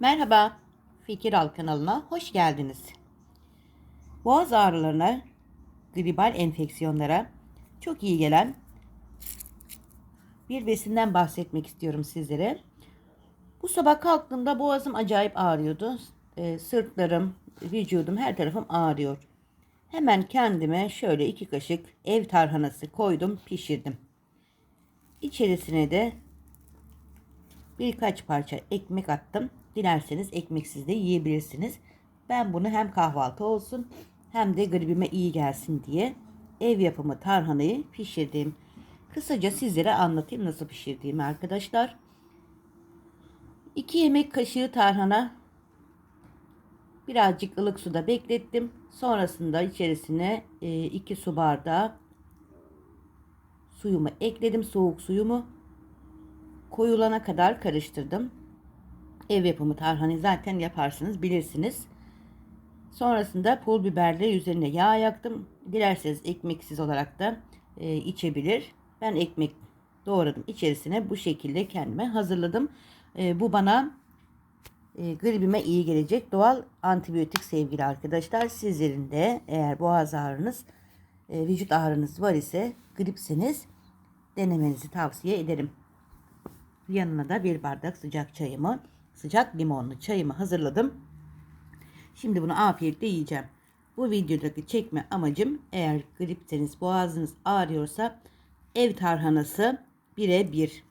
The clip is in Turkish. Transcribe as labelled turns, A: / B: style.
A: Merhaba, Fikir Al kanalına hoş geldiniz. Boğaz ağrılarına, gribal enfeksiyonlara çok iyi gelen bir besinden bahsetmek istiyorum sizlere. Bu sabah kalktığımda boğazım acayip ağrıyordu. Ee, sırtlarım, vücudum, her tarafım ağrıyor. Hemen kendime şöyle iki kaşık ev tarhanası koydum, pişirdim. İçerisine de birkaç parça ekmek attım. Dilerseniz ekmeksiz de yiyebilirsiniz. Ben bunu hem kahvaltı olsun hem de gribime iyi gelsin diye ev yapımı tarhanayı pişirdim. Kısaca sizlere anlatayım nasıl pişirdiğimi arkadaşlar. 2 yemek kaşığı tarhana birazcık ılık suda beklettim. Sonrasında içerisine 2 su bardağı suyumu ekledim. Soğuk suyumu koyulana kadar karıştırdım. Ev yapımı tarhanayı zaten yaparsınız bilirsiniz. Sonrasında pul biberle üzerine yağ yaktım. Dilerseniz ekmeksiz olarak da e, içebilir. Ben ekmek doğradım içerisine bu şekilde kendime hazırladım. E, bu bana e, gribime iyi gelecek doğal antibiyotik sevgili arkadaşlar. Sizlerin de eğer boğaz ağrınız, e, vücut ağrınız var ise gripseniz denemenizi tavsiye ederim. Yanına da bir bardak sıcak çayımı, sıcak limonlu çayımı hazırladım. Şimdi bunu afiyetle yiyeceğim. Bu videodaki çekme amacım eğer gripseniz boğazınız ağrıyorsa ev tarhanası bire bir.